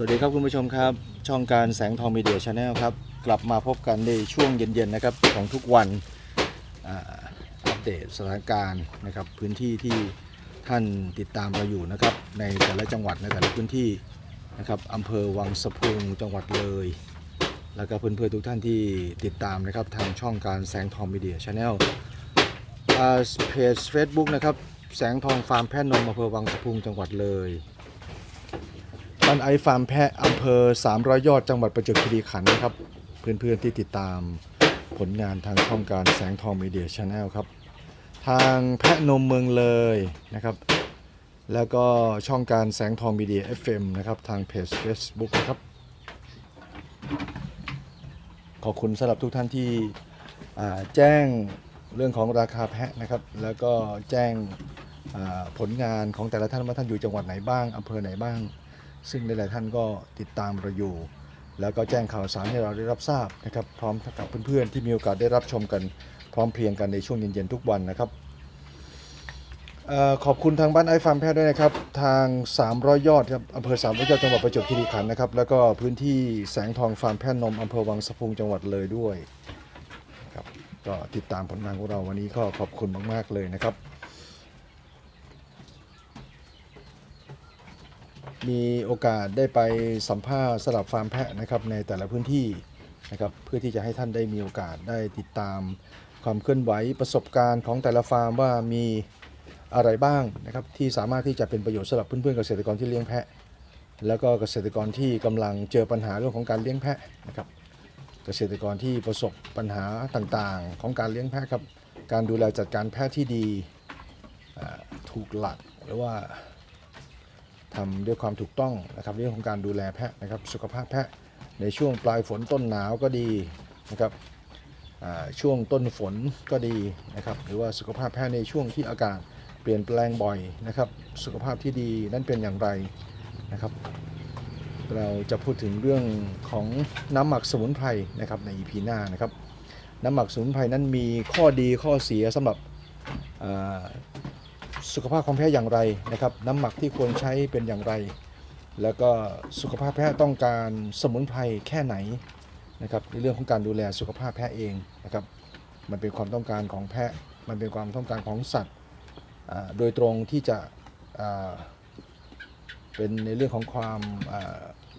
สวัสดีครับคุณผู้ชมครับ ช่องการแสงทองมีเดียชาแนลครับ กลับมาพบกันในช่วงเย็นๆนะครับของทุกวันอัปเดตสถานการณ์นะครับพื้นที่ที่ท่านติดตามเราอยู่นะครับในแต่ละจังหวัดในแต่ละพื้นที่นะครับอำเภอวังสะพุงจังหวัดเลย แล้วก็เพื่อนๆทุกท่านที่ติดตามนะครับทางช่องการแสงทองมีเดียชาแนลเพจ Facebook นะครับแสงทองฟาร์มแพะนมอำเภอวังสะพุงจังหวัดเลย บ้านไอฟาร์มแพะอำเภอ 300 ยอดจังหวัดประจวบคีรีขันธ์นะครับ เพื่อนๆที่ติดตามผลงานทางช่องการแสงทองมีเดียชาแนลครับ ทางแพะนมเมืองเลยนะครับ แล้วก็ช่องการแสงทองมีเดีย FM นะครับทางเพจ Facebook นะครับ ขอบคุณสำหรับทุกท่านที่แจ้งเรื่องของราคาแพะนะครับ แล้วก็แจ้งผลงานของแต่ละท่านว่าท่านอยู่จังหวัดไหนบ้างอำเภอไหนบ้าง ซึ่งหลายๆท่านก็ติดตามเราอยู่ แล้วก็แจ้งข่าวสารให้เราได้รับทราบนะครับ พร้อมกับเพื่อนๆที่มีโอกาสได้รับชมกัน พร้อมเพรียงกันในช่วงเย็นๆทุกวันนะครับออขอบคุณทางบ้านไอฟาร์มแพทย์ด้วยนะครับ ทาง 300 ยอดครับอำเภอ300ยอดจังหวัดประจวบคีรีขันธ์นะครับ แล้วก็พื้นที่แสงทองฟาร์มแพทย์นมอำเภอวังสะพุงจังหวัดเลยด้วยครับก็ติดตามผลงานของเราวันนี้ก็ขอบคุณมาก ๆ เลยนะครับ มีโอกาสได้ไปสัมภาษณ์สลับฟาร์มแพะนะครับในแต่ละพื้นที่นะครับเพื่อที่จะให้ท่านได้มีโอกาสได้ติดตามความเคลื่อนไหวประสบการณ์ของแต่ละฟาร์มว่ามีอะไรบ้างนะครับที่สามารถที่จะเป็นประโยชน์สำหรับเพื่อนๆเกษตรกรที่เลี้ยงแพะ แล้วก็เกษตรกรที่กำลังเจอปัญหาเรื่องของการเลี้ยงแพะนะครับเกษตรกรที่ประสบปัญหาต่างๆ ของการเลี้ยงแพะครับการดูแลจัดการแพะที่ดีถูกหลักหรือว่า ทำด้วยความถูกต้องนะครับเรื่องของการดูแลแพะนะครับสุขภาพแพะในช่วงปลายฝนต้นหนาวก็ดีนะครับช่วงต้นฝนก็ดีนะครับหรือว่าสุขภาพแพะในช่วงที่อากาศเปลี่ยนแปลงบ่อยนะครับสุขภาพที่ดีนั้นเป็นอย่างไรนะครับเราจะพูดถึงเรื่องของน้ำหมักสมุนไพรนะครับใน EP หน้านะครับน้ำหมักสมุนไพรนั้นมีข้อดีข้อเสียสำหรับ สุขภาพของแพะอย่างไรนะครับ น้ำหมักที่ควรใช้เป็นอย่างไร แล้วก็สุขภาพแพะต้องการสมุนไพรแค่ไหนนะครับในเรื่องของการดูแลสุขภาพแพะเองนะครับ มันเป็นความต้องการของแพะ มันเป็นความต้องการของสัตว์โดยตรงที่จะเป็นในเรื่องของความ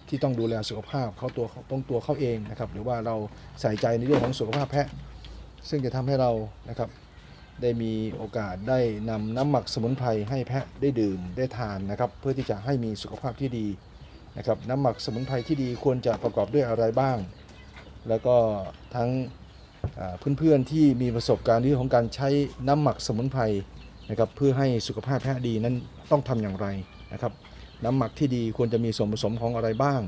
ที่ต้องดูแลสุขภาพเขาตัวเขาต้องตัวเขาเองนะครับ หรือว่าเราใส่ใจในเรื่องของสุขภาพแพะ ซึ่งจะทำให้เรานะครับ ได้มีโอกาสได้นำน้ำหมักสมุนไพรให้แพะได้ดื่มได้ทานนะครับ เพื่อที่จะให้มีสุขภาพที่ดีนะครับน้ำหมักสมุนไพรที่ดีควรจะประกอบด้วยอะไรบ้าง แล้วก็ทั้งเพื่อนๆที่มีประสบการณ์เรื่องของการใช้น้ำหมักสมุนไพรนะครับเพื่อให้สุขภาพแพะดีนั้นต้องทำอย่างไรนะครับ น้ำหมักที่ดีควรจะมีส่วนผสมของอะไรบ้าง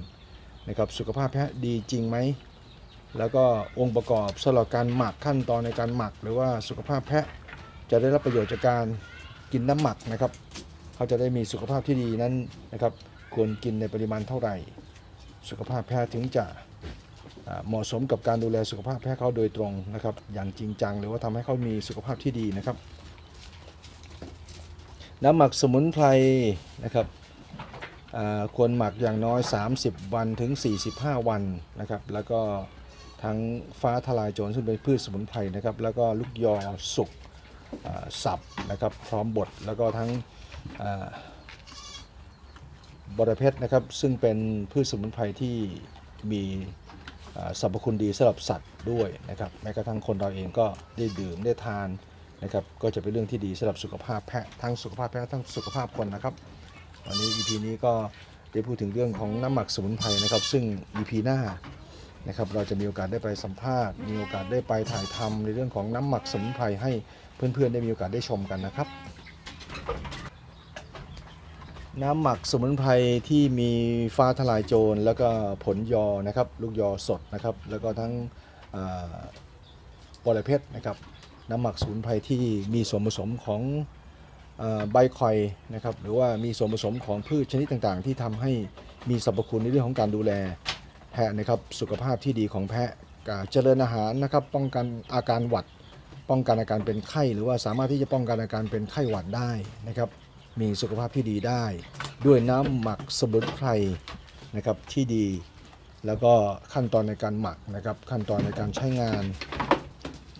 นะครับสุขภาพแพะดีจริงไหมแล้วก็องค์ประกอบสำหรับการหมักขั้นตอนในการหมัก หรือว่าสุขภาพแพะ จะได้รับประโยชน์จากการกินน้ำหมักนะครับ เขาจะได้มีสุขภาพที่ดีนั้นนะครับควรกินในปริมาณเท่าไหร่ สุขภาพแพทย์ถึงจะเหมาะสมกับการดูแลสุขภาพแพทย์เขาโดยตรงนะครับ อย่างจริงจังหรือว่าทำให้เขามีสุขภาพที่ดีนะครับ น้ำหมักสมุนไพรนะครับควรหมักอย่างน้อย 30 วันถึง 45 วันนะครับ แล้วก็ทั้งฟ้าทลายโจรซึ่งเป็นพืชสมุนไพรนะครับ แล้วก็ลูกยอสุก สับนะครับพร้อมบดแล้วก็ทั้งบรเพชรนะครับซึ่งเป็นพืชสมุนไพรที่มีสรรพคุณดีสำหรับสัตว์ด้วยนะครับแม้กระทั่งคนเราเองก็ได้ดื่มได้ทานนะครับก็จะเป็นเรื่องที่ดีสำหรับสุขภาพแพะทั้งสุขภาพแพะทั้งสุขภาพคนนะครับวันนี้ EP นี้ก็ได้พูดถึงเรื่องของน้ำหมักสมุนไพรนะครับ ซึ่ง EP หน้า นะครับเราจะมีโอกาสได้ไปสัมภาษณ์ มีโอกาสได้ไปถ่ายทำในเรื่องของน้ำหมักสมุนไพรให้เพื่อนๆ ได้มีโอกาสได้ชมกันนะครับ น้ำหมักสมุนไพรที่มีฟ้าทลายโจรแล้วก็ผลยอนะครับลูกยอสดนะครับแล้วก็ทั้งอ่าบอระเพ็ดนะครับน้ำหมักสมุนไพรที่มีส่วนผสมของอใบข่อยนะครับหรือว่ามีส่วนผสมของพืชชนิดต่างๆ ที่ทำให้มีสรรพคุณในเรื่องของการดูแล แพะนะครับสุขภาพที่ดีของแพะการเจริญอาหารนะครับป้องกันอาการหวัด ป้องกันอาการเป็นไข้ หรือว่าสามารถที่จะป้องกันอาการเป็นไข้หวัดได้นะครับ มีสุขภาพที่ดีได้ ด้วยน้ำหมักสมุนไพรนะครับที่ดี แล้วก็ขั้นตอนในการหมักนะครับขั้นตอนในการใช้งาน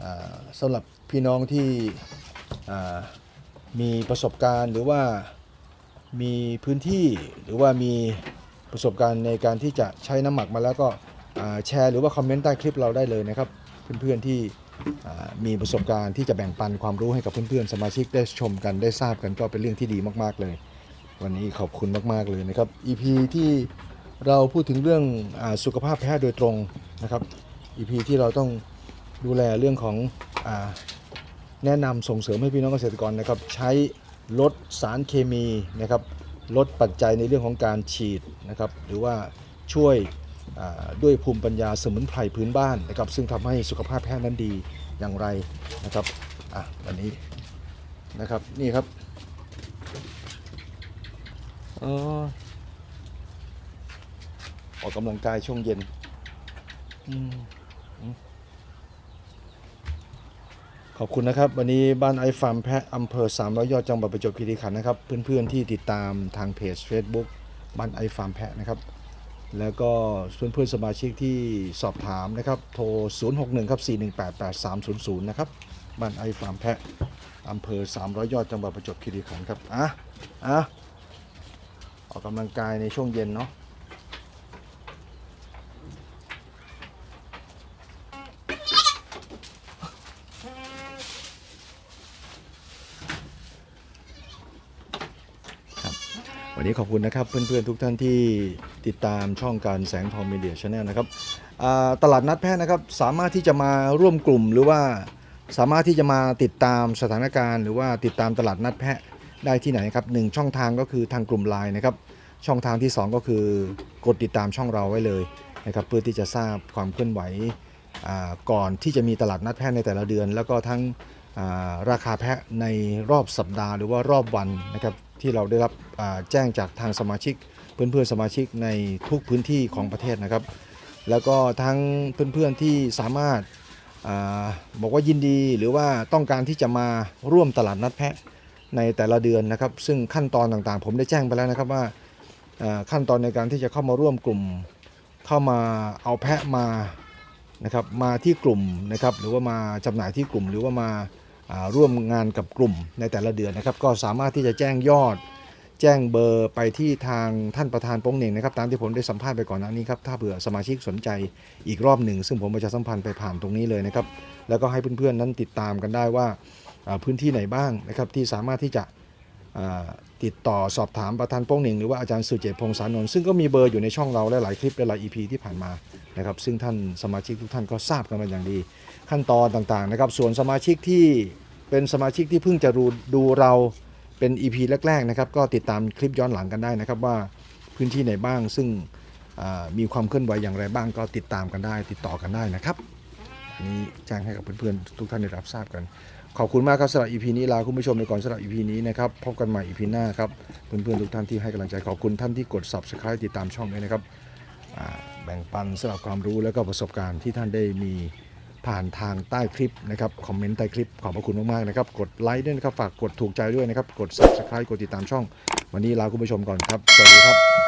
อ่าสำหรับพี่น้องที่มีประสบการณ์หรือว่ามีพื้นที่หรือว่ามี ประสบการณ์ในการที่จะใช้น้ำหมักมาแล้วก็แชร์หรือว่าคอมเมนต์ใต้คลิปเราได้เลยนะครับ เพื่อนๆที่มีประสบการณ์ที่จะแบ่งปันความรู้ให้กับเพื่อนๆสมาชิกได้ชมกันได้ทราบกันก็เป็นเรื่องที่ดีมากๆเลย วันนี้ขอบคุณมากๆเลยนะครับ EP ที่เราพูดถึงเรื่องอสุขภาพแพทย์โดยตรงนะครับ EP ที่เราต้องดูแลเรื่องของอแนะนำส่งเสริมให้พี่น้องเกษตรกรนะครับ ใช้ลดสารเคมีนะครับ ลดปัจจัยในเรื่องของการฉีดนะครับหรือว่าช่วยด้วยภูมิปัญญาสมุนไพรพื้นบ้านนะครับซึ่งทำให้สุขภาพแพทย์นั้นดีอย่างไรนะครับอะวันนี้นะครับนี่ครับอออกกำลังกายช่วงเย็น อืม ขอบคุณนะครับ วันนี้บ้านไอฟาร์มแพะอำเภอ300ยอดจังหวัดประจวบคีรีขันธ์นะครับ เพื่อนๆที่ติดตามทางเพจ Facebook บ้านไอฟาร์มแพะนะครับ แล้วก็เพื่อนๆสมาชิกที่สอบถามนะครับ โทร 061ครับ4188300 นะครับบ้านไอฟาร์มแพะอำเภอ300ยอดจังหวัดประจวบคีรีขันธ์ครับอะอะออกกำลังกายในช่วงเย็นเนาะ วันนี้ขอบคุณนะครับเพื่อนๆทุกท่านที่ติดตามช่องการแสงทองมีเดียชาแนลนะครับตลาดนัดแพทย์นะครับสามารถที่จะมาร่วมกลุ่มหรือว่าสามารถที่จะมาติดตามสถานการณ์ หรือว่าติดตามตลาดนัดแพะได้ที่ไหนครับหนึ่งช่องทางก็คือทางกลุ่มไลน์นะครับช่องทางที่ 2 ก็คือกดติดตามช่องเราไว้เลยนะครับเพื่อที่จะทราบความเคลื่อนไหวก่อนที่จะมีตลาดนัดแพะในแต่ละเดือน แล้วก็ทั้งราคาแพะในรอบสัปดาห์หรือว่ารอบวันนะครับ ที่เราได้รับแจ้งจากทางสมาชิก เพื่อนๆสมาชิกในทุกพื้นที่ของประเทศนะครับ แล้วก็ทั้งเพื่อนๆที่สามารถอบอกว่ายินดีหรือว่าต้องการที่จะมาร่วมตลาดนัดแพะในแต่ละเดือนนะครับ ซึ่งขั้นตอนต่างๆ ผมได้แจ้งไปแล้วนะครับว่าขั้นตอนในการที่จะเข้ามาร่วมกลุ่ม เข้ามาเอาแพะมานะครับมาที่กลุ่มนะครับหรือว่ามาจำหน่ายที่กลุ่มหรือว่ามา ร่วมงานกับกลุ่มในแต่ละเดือนนะครับ ก็สามารถที่จะแจ้งยอด แจ้งเบอร์ไปที่ทางท่านประธานโป้งเหน่งนะครับ ตามที่ผมได้สัมภาษณ์ไปก่อนหน้านี้ครับ ถ้าเผื่อสมาชิกสนใจอีกรอบหนึ่ง ซึ่งผมประชาสัมพันธ์ไปผ่านตรงนี้เลยนะครับ แล้วก็ให้เพื่อนๆนั้นติดตามกันได้ว่าพื้นที่ไหนบ้างนะครับที่สามารถที่จะติดต่อสอบถามประธานโป้งเหน่งหรือว่าอาจารย์สุเจตพงษานนท์ซึ่งก็มีเบอร์อยู่ในช่องเราและหลายคลิปและหลาย EP ที่ผ่านมานะครับซึ่งท่านสมาชิกทุกท่านก็ทราบกันมาอย่างดี ขั้นตอนต่างๆนะครับส่วนสมาชิกที่ เป็นสมาชิกที่เพิ่งจะดูดูเราเป็น EP แรกๆนะครับก็ติดตามคลิปย้อนหลังกันได้นะครับว่าพื้นที่ไหนบ้าง ซึ่งมีความเคลื่อนไหวอย่างไรบ้างก็ติดตามกันได้ ติดต่อกันได้นะครับอันนี้แจ้งให้กับเพื่อนๆทุกท่านได้รับทราบกัน ขอบคุณมากครับสำหรับ EP นี้ลาคุณผู้ชมไปก่อนสำหรับ EP นี้นะครับพบกันใหม่ EP หน้าครับเพื่อนๆทุกท่านที่ให้กำลังใจขอบคุณท่านที่กด Subscribe ติดตามช่องด้วยนะครับแบ่งปันสำหรับความรู้และก็ประสบการณ์ที่ท่านได้มี ผ่านทางใต้คลิปนะครับคอมเมนต์ใต้คลิปขอบพระคุณมากๆนะครับกดไลค์ด้วยนะครับฝากกดถูกใจด้วยนะครับกด Subscribe กดติดตามช่อง วันนี้ลาคุณผู้ชมก่อนครับ สวัสดีครับ